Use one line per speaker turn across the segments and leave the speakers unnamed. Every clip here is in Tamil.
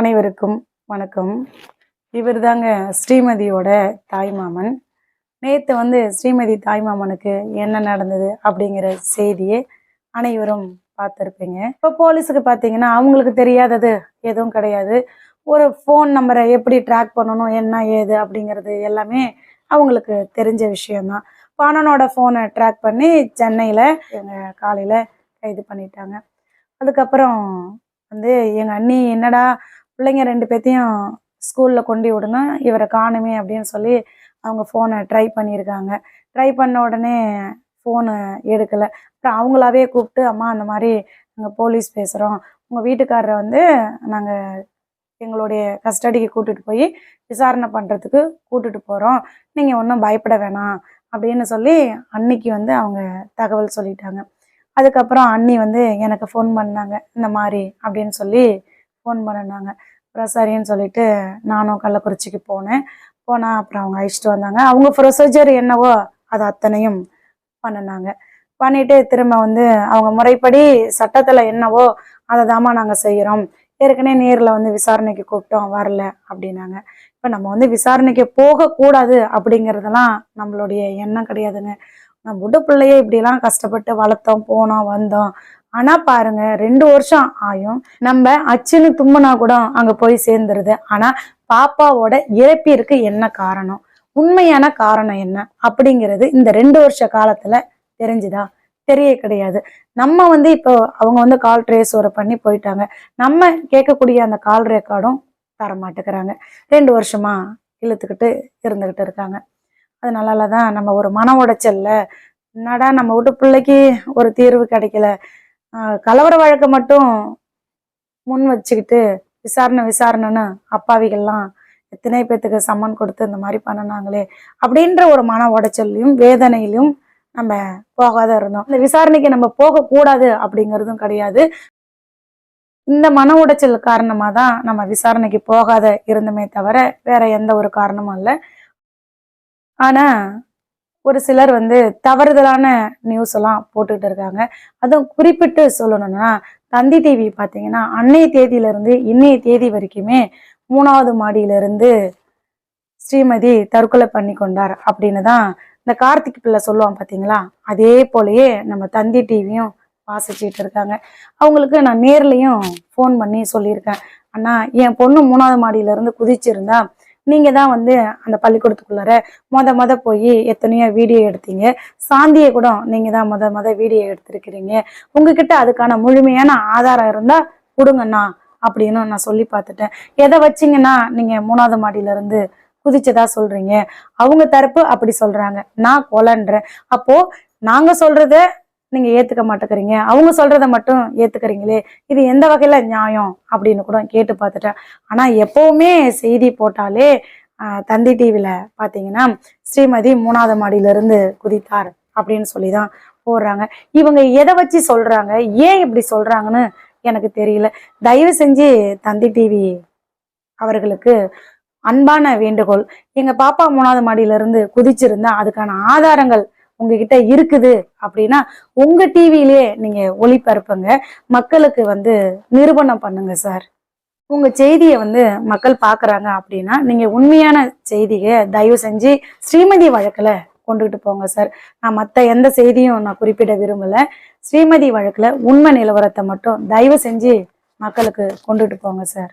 அனைவருக்கும் வணக்கம். இவர் தாங்க ஸ்ரீமதியோட தாய்மாமன். நேற்று வந்து ஸ்ரீமதி தாய்மாமனுக்கு என்ன நடந்தது அப்படிங்கிற செய்தியை அனைவரும் பார்த்துருப்பீங்க. இப்போ போலீஸுக்கு பார்த்தீங்கன்னா அவங்களுக்கு தெரியாதது எதுவும் கிடையாது. ஒரு ஃபோன் நம்பரை எப்படி ட்ராக் பண்ணணும் என்ன ஏது அப்படிங்கிறது எல்லாமே அவங்களுக்கு தெரிஞ்ச விஷயம்தான். பானனோட ஃபோனை ட்ராக் பண்ணி சென்னையில் எங்கள் காலையில் கைது பண்ணிட்டாங்க. அதுக்கப்புறம் வந்து எங்கள் அண்ணி என்னடா பிள்ளைங்க ரெண்டு பேர்த்தையும் ஸ்கூலில் கொண்டு விடணும் இவரை காணுமே அப்படின்னு சொல்லி அவங்க ஃபோனை ட்ரை பண்ணியிருக்காங்க. ட்ரை பண்ண உடனே ஃபோனு எடுக்கலை. அப்புறம் அவங்களாவே கூப்பிட்டு அம்மா அந்த மாதிரி நாங்கள் போலீஸ் பேசுகிறோம் உங்கள் வீட்டுக்காரரை வந்து நாங்கள் எங்களுடைய கஸ்டடிக்கு கூட்டிகிட்டு போய் விசாரணை பண்ணுறதுக்கு கூட்டிகிட்டு போகிறோம் நீங்கள் ஒன்றும் பயப்பட வேணாம். அப்படின்னு சொல்லி அன்னைக்கு வந்து அவங்க தகவல் சொல்லிட்டாங்க. அதுக்கப்புறம் அண்ணி வந்து எனக்கு ஃபோன் பண்ணாங்க இந்த மாதிரி அப்படின்னு சொல்லி ஃபோன் பண்ணினாங்க. அப்புறம் சரின்னு சொல்லிட்டு நானும் கள்ளக்குறிச்சிக்கு போனேன். போனால் அப்புறம் அவங்க அழைச்சிட்டு வந்தாங்க. அவங்க ப்ரொசீஜர் என்னவோ அது அத்தனையும் பண்ணினாங்க. பண்ணிட்டு திரும்ப வந்து அவங்க முறைப்படி சட்டத்தில் என்னவோ அதை தாம்மா நாங்கள் செய்கிறோம் ஏற்கனவே நேரில் வந்து விசாரணைக்கு கூப்பிட்டோம் வரல அப்படின்னாங்க. இப்போ நம்ம வந்து விசாரணைக்கு போகக்கூடாது அப்படிங்கிறதெல்லாம் நம்மளுடைய எண்ணம் கிடையாதுங்க. நம்ம விட பிள்ளைய இப்படிலாம் கஷ்டப்பட்டு வளர்த்தோம் போனோம் வந்தோம். ஆனா பாருங்க ரெண்டு வருஷம் ஆயும் நம்ம அச்சுன்னு தும்முனா கூட அங்க போய் சேர்ந்துருது. ஆனா பாப்பாவோட இறப்பிற்கு என்ன காரணம்? உண்மையான காரணம் என்ன? அப்படிங்கிறது இந்த ரெண்டு வருஷ காலத்துல தெரிஞ்சுதா? தெரிய கிடையாது. நம்ம வந்து இப்போ அவங்க வந்து கால் ட்ரேஸ் ஒரு பண்ணி போயிட்டாங்க. நம்ம கேட்கக்கூடிய அந்த கால் ரெக்கார்டும் தர மாட்டேங்கிறாங்க. ரெண்டு வருஷமா இழுத்துக்கிட்டு இருந்துகிட்டு இருக்காங்க. அதனால தான் நம்ம ஒரு மன உடைச்சல்ல. என்னடா நம்ம விட்டு பிள்ளைக்கு ஒரு தீர்வு கிடைக்கல. கலவர வழக்கை மட்டும் முன் வச்சுக்கிட்டு விசாரணை விசாரணைன்னு அப்பாவிகள்லாம் எத்தனை பேத்துக்கு சம்மன் கொடுத்து இந்த மாதிரி பண்ணினாங்களே அப்படின்ற ஒரு மன உடைச்சல்லையும் வேதனையிலும் நம்ம போகாத இருந்தோம். இந்த விசாரணைக்கு நம்ம போகக்கூடாது அப்படிங்கிறதும் கிடையாது. இந்த மன உடைச்சல் காரணமாக தான் நம்ம விசாரணைக்கு போகாத இருந்தமே தவிர வேற எந்த ஒரு காரணமும் இல்லை. ஆனா ஒரு சிலர் வந்து தவறுதலான நியூஸ் எல்லாம் போட்டுட்டு இருக்காங்க. அதுவும் குறிப்பிட்டு சொல்லணும்னா தந்தி டிவி பார்த்தீங்கன்னா அன்னைய தேதியிலிருந்து இன்னைய தேதி வரைக்குமே மூணாவது மாடியிலிருந்து ஸ்ரீமதி தற்கொலை பண்ணி கொண்டார் அப்படின்னு தான் இந்த கார்த்திக் பிள்ளை சொல்லுவான் பார்த்தீங்களா? அதே போலயே நம்ம தந்தி டிவியும் வாசிச்சுட்டு இருக்காங்க. அவங்களுக்கு நான் நேர்லையும் ஃபோன் பண்ணி சொல்லியிருக்கேன். அண்ணா என் பொண்ணு மூணாவது மாடியிலிருந்து குதிச்சிருந்தா நீங்கள் தான் வந்து அந்த பள்ளிக்கூடத்துக்குள்ளார மொத மொத போய் எத்தனையோ வீடியோ எடுத்தீங்க. சாந்தியை கூட நீங்கள் தான் மொத மொத வீடியோ எடுத்திருக்கிறீங்க. உங்ககிட்ட அதுக்கான முழுமையான ஆதாரம் இருந்தால் கொடுங்கண்ணா அப்படின்னு நான் சொல்லி பார்த்துட்டேன். எதை வச்சீங்கன்னா நீங்கள் மூணாவது மாடியிலேருந்து குதிச்சதா சொல்கிறீங்க அவங்க தரப்பு அப்படி சொல்கிறாங்க நான் கொலன்றேன். அப்போது நாங்கள் சொல்கிறத நீங்கள் ஏற்றுக்க மாட்டேக்கிறீங்க அவங்க சொல்கிறத மட்டும் ஏற்றுக்கிறீங்களே இது எந்த வகையில் நியாயம் அப்படின்னு கூட கேட்டு பார்த்துட்டேன். ஆனால் எப்போவுமே செய்தி போட்டாலே தந்தி டிவியில் பார்த்தீங்கன்னா ஸ்ரீமதி மூணாவது மாடியிலிருந்து குதித்தார் அப்படின்னு சொல்லி தான் போடுறாங்க. இவங்க எதை வச்சு சொல்கிறாங்க ஏன் இப்படி சொல்கிறாங்கன்னு எனக்கு தெரியல. தயவு செஞ்சு தந்தி டிவி அவர்களுக்கு அன்பான வேண்டுகோள். எங்கள் பாப்பா மூணாவது மாடியிலேருந்து குதிச்சிருந்தா அதுக்கான ஆதாரங்கள் உங்ககிட்ட இருக்குது அப்படின்னா உங்க டிவிலேயே நீங்க ஒளிபரப்புங்க. மக்களுக்கு வந்து நிரூபணம் பண்ணுங்க சார். உங்க செய்தியை வந்து மக்கள் பாக்குறாங்க அப்படின்னா நீங்க உண்மையான செய்தியை தயவு செஞ்சு ஸ்ரீமதி வழக்குல கொண்டுகிட்டு போங்க சார். நான் மற்ற எந்த செய்தியும் நான் குறிப்பிட விரும்பல. ஸ்ரீமதி வழக்குல உண்மை நிலவரத்தை மட்டும் தயவு செஞ்சு மக்களுக்கு கொண்டுட்டு போங்க சார்.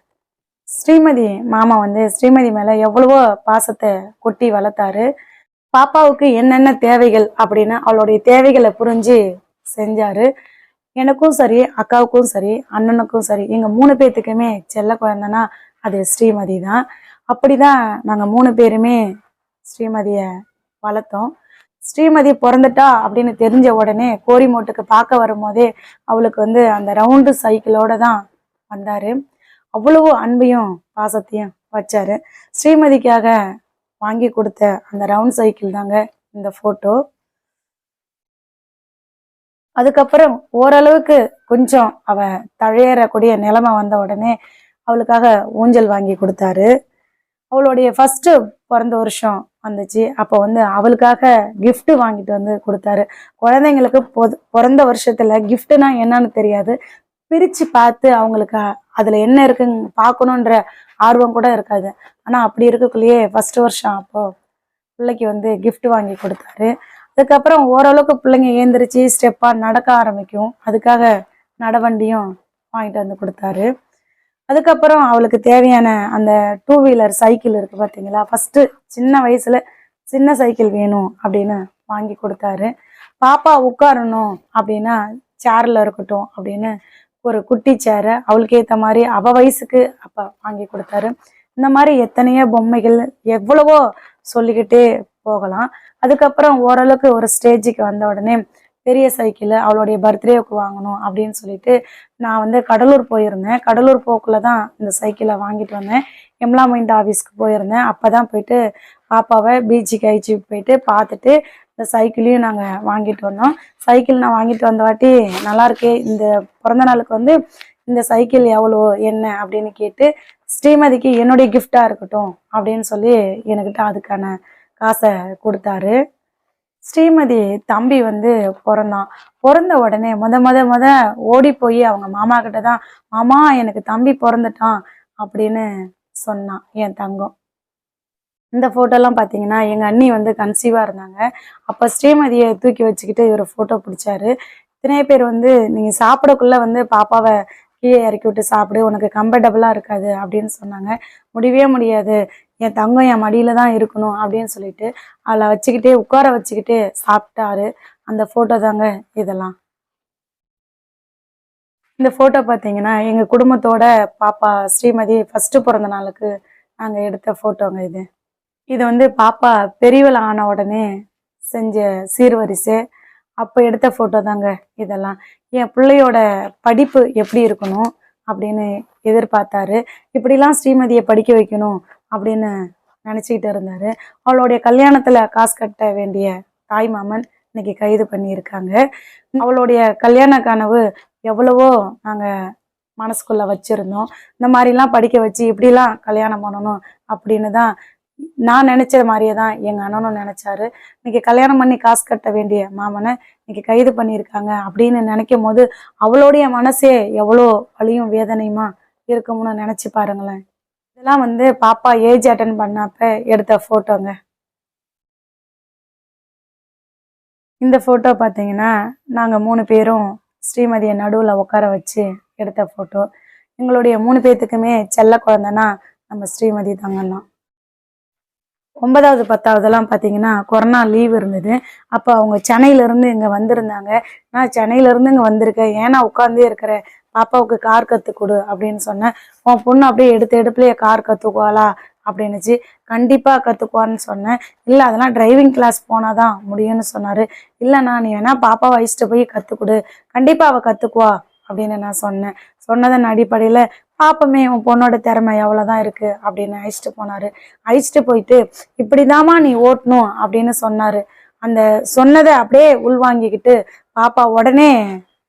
ஸ்ரீமதி மாமா வந்து ஸ்ரீமதி மேல எவ்வளவோ பாசத்தை கொட்டி வளர்த்தாரு. பாப்பாவுக்கு என்னென்ன தேவைகள் அப்படின்னு அவளுடைய தேவைகளை புரிஞ்சு செஞ்சாரு. எனக்கும் சரி அக்காவுக்கும் சரி அண்ணனுக்கும் சரி எங்கள் மூணு பேர்த்துக்குமே செல்ல குழந்தைன்னா அது ஸ்ரீமதி தான் அப்படிதான் நாங்கள் மூணு பேருமே ஸ்ரீமதியை வளர்த்தோம். ஸ்ரீமதி பிறந்துட்டா அப்படின்னு தெரிஞ்ச உடனே கோரிமோட்டுக்கு பார்க்க வரும்போதே அவளுக்கு வந்து அந்த ரவுண்டு சைக்கிளோட தான் வந்தார். அவ்வளவு அன்பையும் பாசத்தையும் வச்சாரு. ஸ்ரீமதிக்காக வாங்கி கொடுத்த அந்த ரவுண்ட் சைக்கிள் தாங்க இந்த ஃபோட்டோ அதுக்கப்புறம் ஓரளவுக்கு கொஞ்சம் அவ தழையறக்கூடிய நிலைமை வந்த உடனே அவளுக்காக ஊஞ்சல் வாங்கி கொடுத்தாரு. அவளுடைய ஃபர்ஸ்ட் பிறந்த வருஷம் வந்துச்சு. அப்போ வந்து அவளுக்காக கிஃப்ட் வாங்கிட்டு வந்து கொடுத்தாரு. குழந்தைங்களுக்கு பொது பிறந்த வருஷத்துல கிஃப்ட்டுனா என்னன்னு தெரியாது. பிரிச்சு பார்த்து அவங்களுக்கு அதில் என்ன இருக்குன்னு பார்க்கணுன்ற ஆர்வம் கூட இருக்காது. ஆனால் அப்படி இருக்கக்குள்ளேயே ஃபஸ்ட்டு வருஷம் அப்போது பிள்ளைக்கு வந்து கிஃப்ட் வாங்கி கொடுத்தாரு. அதுக்கப்புறம் ஓரளவுக்கு பிள்ளைங்க ஏந்திரிச்சு ஸ்டெப்பாக நடக்க ஆரம்பிக்கும். அதுக்காக நடவண்டியும் வாங்கிட்டு வந்து கொடுத்தாரு. அதுக்கப்புறம் அவளுக்கு தேவையான அந்த டூ வீலர் சைக்கிள் இருக்குது பார்த்தீங்களா ஃபஸ்ட்டு சின்ன வயசில் சின்ன சைக்கிள் வேணும் அப்படின்னு வாங்கி கொடுத்தாரு. பாப்பா உட்காரணும் அப்படின்னா சேரில் இருக்கட்டும் அப்படின்னு ஒரு குட்டி சேரை அவளுக்கு ஏற்ற மாதிரி அவ வயசுக்கு அப்ப வாங்கி கொடுத்தாரு. இந்த மாதிரி எத்தனையோ பொம்மைகள் எவ்வளவோ சொல்லிக்கிட்டே போகலாம். அதுக்கப்புறம் ஓரளவுக்கு ஒரு ஸ்டேஜுக்கு வந்த உடனே பெரிய சைக்கிள் அவளுடைய பர்த்டேவுக்கு வாங்கணும் அப்படின்னு சொல்லிட்டு நான் வந்து கடலூர் போயிருந்தேன். கடலூர் போக்குள்ள தான் இந்த சைக்கிளை வாங்கிட்டு வந்தேன். எம்ப்ளாய்மெண்ட் ஆஃபீஸ்க்கு போயிருந்தேன். அப்போ தான் போயிட்டு பாப்பாவை பீச்சுக்கு அழிச்சு போயிட்டு பார்த்துட்டு இந்த சைக்கிளையும் நாங்கள் வாங்கிட்டு வந்தோம். சைக்கிள் நான் வாங்கிட்டு வந்த வாட்டி நல்லாயிருக்கு இந்த பிறந்த நாளுக்கு வந்து இந்த சைக்கிள் எவ்வளோ என்ன அப்படின்னு கேட்டு ஸ்ரீமதிக்கு என்னுடைய கிஃப்டாக இருக்கட்டும் அப்படின்னு சொல்லி என்கிட்ட அதுக்கான காசை கொடுத்தாரு. ஸ்ரீமதி தம்பி வந்து பிறந்தான். பிறந்த உடனே முத முத முத ஓடி போய் அவங்க மாமா கிட்ட தான் மாமா எனக்கு தம்பி பிறந்துட்டான் அப்படின்னு சொன்னான் என் தங்கம். இந்த ஃபோட்டோலாம் பார்த்தீங்கன்னா எங்கள் அண்ணி வந்து கன்சீவாக இருந்தாங்க. அப்போ ஸ்ரீமதியை தூக்கி வச்சுக்கிட்டு இவர் ஃபோட்டோ பிடிச்சாரு. இத்தனை பேர் வந்து நீங்கள் சாப்பிடக்குள்ளே வந்து பாப்பாவை கீழே இறக்கி விட்டு சாப்பிடு உனக்கு கம்ஃபர்டபுளாக இருக்காது அப்படின்னு சொன்னாங்க. முடியவே முடியாது. என் தங்கம் என் மடியில் தான் இருக்கணும் அப்படின்னு சொல்லிட்டு அதில் வச்சுக்கிட்டே உட்கார வச்சுக்கிட்டே சாப்பிட்டாரு. அந்த ஃபோட்டோ தாங்க இதெல்லாம். இந்த ஃபோட்டோ பார்த்தீங்கன்னா எங்கள் குடும்பத்தோட பாப்பா ஸ்ரீமதி ஃபஸ்ட்டு பிறந்த நாளுக்கு நாங்கள் எடுத்த ஃபோட்டோங்க இது. இது வந்து பாப்பா பெரியவள் ஆன உடனே செஞ்ச சீர்வரிசை. அப்போ எடுத்த ஃபோட்டோ தாங்க இதெல்லாம். என் பிள்ளையோட படிப்பு எப்படி இருக்கணும் அப்படின்னு எதிர்பார்த்தாரு. இப்படிலாம் ஸ்ரீமதியை படிக்க வைக்கணும் அப்படின்னு நினச்சிக்கிட்டு இருந்தார். அவளுடைய கல்யாணத்தில் காசு கட்ட வேண்டிய தாய் மாமன் இன்னைக்கு கைது பண்ணியிருக்காங்க. அவளுடைய கல்யாண கனவு எவ்வளவோ நாங்கள் மனசுக்குள்ளே வச்சுருந்தோம். இந்த மாதிரிலாம் படிக்க வச்சு இப்படிலாம் கல்யாணம் பண்ணணும் அப்படின்னு தான் நான் நினைச்ச மாதிரியே தான் எங்க அண்ணனும் நினைச்சாரு. இன்னைக்கு கல்யாணம் பண்ணி காசு கட்ட வேண்டிய மாமனை இன்னைக்கு கைது பண்ணியிருக்காங்க அப்படின்னு நினைக்கும் போது அவளுடைய மனசே எவ்வளோ வலியும் வேதனையுமா இருக்கும்னு நினைச்சு பாருங்களேன். இதெல்லாம் வந்து பாப்பா ஏஜ் அட்டன் பண்ணப்ப எடுத்த ஃபோட்டோங்க இந்த ஃபோட்டோ பார்த்தீங்கன்னா நாங்கள் மூணு பேரும் ஸ்ரீமதியை நடுவில் உட்கார வச்சு எடுத்த ஃபோட்டோ எங்களுடைய மூணு பேர்த்துக்குமே செல்ல குழந்தைன்னா நம்ம ஸ்ரீமதி தாங்கண்ணா. ஒன்பதாவது பத்தாவதெல்லாம் பார்த்தீங்கன்னா கொரோனா லீவ் இருந்தது. அப்போ அவங்க சென்னையிலேருந்து இங்கே வந்திருந்தாங்க. நான் சென்னையிலேருந்து இங்கே வந்திருக்கேன். ஏன்னா உட்காந்தே இருக்கிற பாப்பாவுக்கு கார் கற்றுக் கொடு அப்படின்னு சொன்னேன். உன் பொண்ணு அப்படியே எடுத்து எடுப்புலையே கார் கற்றுக்குவாளா அப்படின்னுச்சு. கண்டிப்பாக கற்றுக்குவான்னு சொன்னேன். இல்லை அதெல்லாம் டிரைவிங் கிளாஸ் போனால் தான் முடியும்னு சொன்னார். இல்லைண்ணா நீ வேணால் பாப்பாவை வயசுட்டு போய் கற்றுக் கொடு கண்டிப்பாக அவள் கற்றுக்குவா அப்படின்னு நான் சொன்னேன். சொன்னதன் அடிப்படையில் பாப்பமே உன் பொண்ணோட திறமை எவ்வளோதான் இருக்கு அப்படின்னு அழைச்சிட்டு போனார். அழைச்சிட்டு போயிட்டு இப்படிதாம்மா நீ ஓட்டணும் அப்படின்னு சொன்னார். அந்த சொன்னதை அப்படியே உள்வாங்கிக்கிட்டு பாப்பா உடனே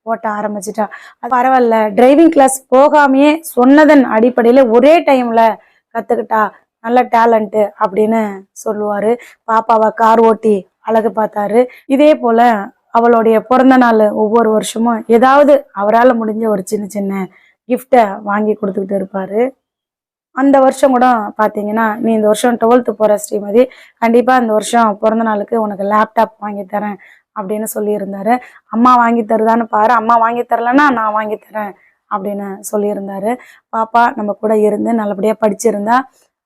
ஓட்ட ஆரம்பிச்சிட்டா. அது பரவாயில்ல டிரைவிங் கிளாஸ் போகாமையே சொன்னதன் அடிப்படையில் ஒரே டைமில் கற்றுக்கிட்டா நல்ல டேலண்ட்டு அப்படின்னு சொல்லுவார். பாப்பாவை கார் ஓட்டி அழகு பார்த்தாரு. இதே போல் அவளுடைய பிறந்த நாள் ஒவ்வொரு வருஷமும் ஏதாவது அவரால் முடிஞ்ச ஒரு சின்ன சின்ன கிஃப்டை வாங்கி கொடுத்துக்கிட்டு இருப்பார். அந்த வருஷம் கூட பார்த்தீங்கன்னா நீ இந்த வருஷம் டுவெல்த்து போகிற ஸ்ரீமதி கண்டிப்பாக இந்த வருஷம் பிறந்த நாளுக்கு உனக்கு லேப்டாப் வாங்கி தரேன் அப்படின்னு சொல்லியிருந்தாரு அம்மா வாங்கி தருதான்னு பாரு அம்மா வாங்கி தரலன்னா நான் வாங்கி தரேன் அப்படின்னு சொல்லியிருந்தாரு பாப்பா நம்ம கூட இருந்து நல்லபடியாக படிச்சிருந்தா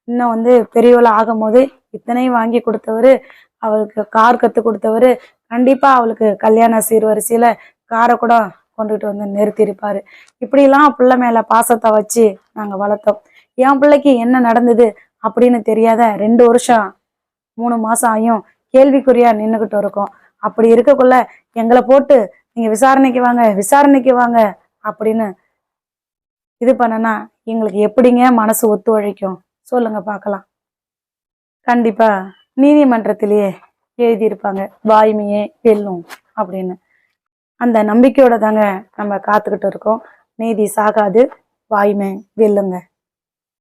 இன்னும் வந்து பெரியவளை ஆகும்போது இத்தனையும் வாங்கி கொடுத்தவர் அவளுக்கு கார் கற்றுக் கொடுத்தவர் கண்டிப்பாக அவளுக்கு கல்யாண சீர்வரிசையில் காரை கூட கொண்டுகிட்டு வந்து நிறுத்தியிருப்பாரு. இப்படிலாம் பிள்ளை மேலே பாசத்தை வச்சு நாங்கள் வளர்த்தோம். என் பிள்ளைக்கு என்ன நடந்தது அப்படின்னு தெரியாத ரெண்டு வருஷம் மூணு மாசம் ஆகியும் கேள்விக்குறியா நின்றுக்கிட்டு இருக்கோம். அப்படி இருக்கக்குள்ள எங்களை போட்டு நீங்க விசாரணைக்கு வாங்க விசாரணைக்கு வாங்க அப்படின்னு இது பண்ணனா எங்களுக்கு எப்படிங்க மனசு ஒத்துழைக்கும்? சொல்லுங்க பார்க்கலாம். கண்டிப்பா நீதிமன்றத்திலேயே எழுதியிருப்பாங்க வாய்மையே வெல்லும் அப்படின்னு. அந்த நம்பிக்கையோட தாங்க நம்ம காத்துக்கிட்டு இருக்கோம். நீதி சாகாது. வாய்மை வெல்லுங்க.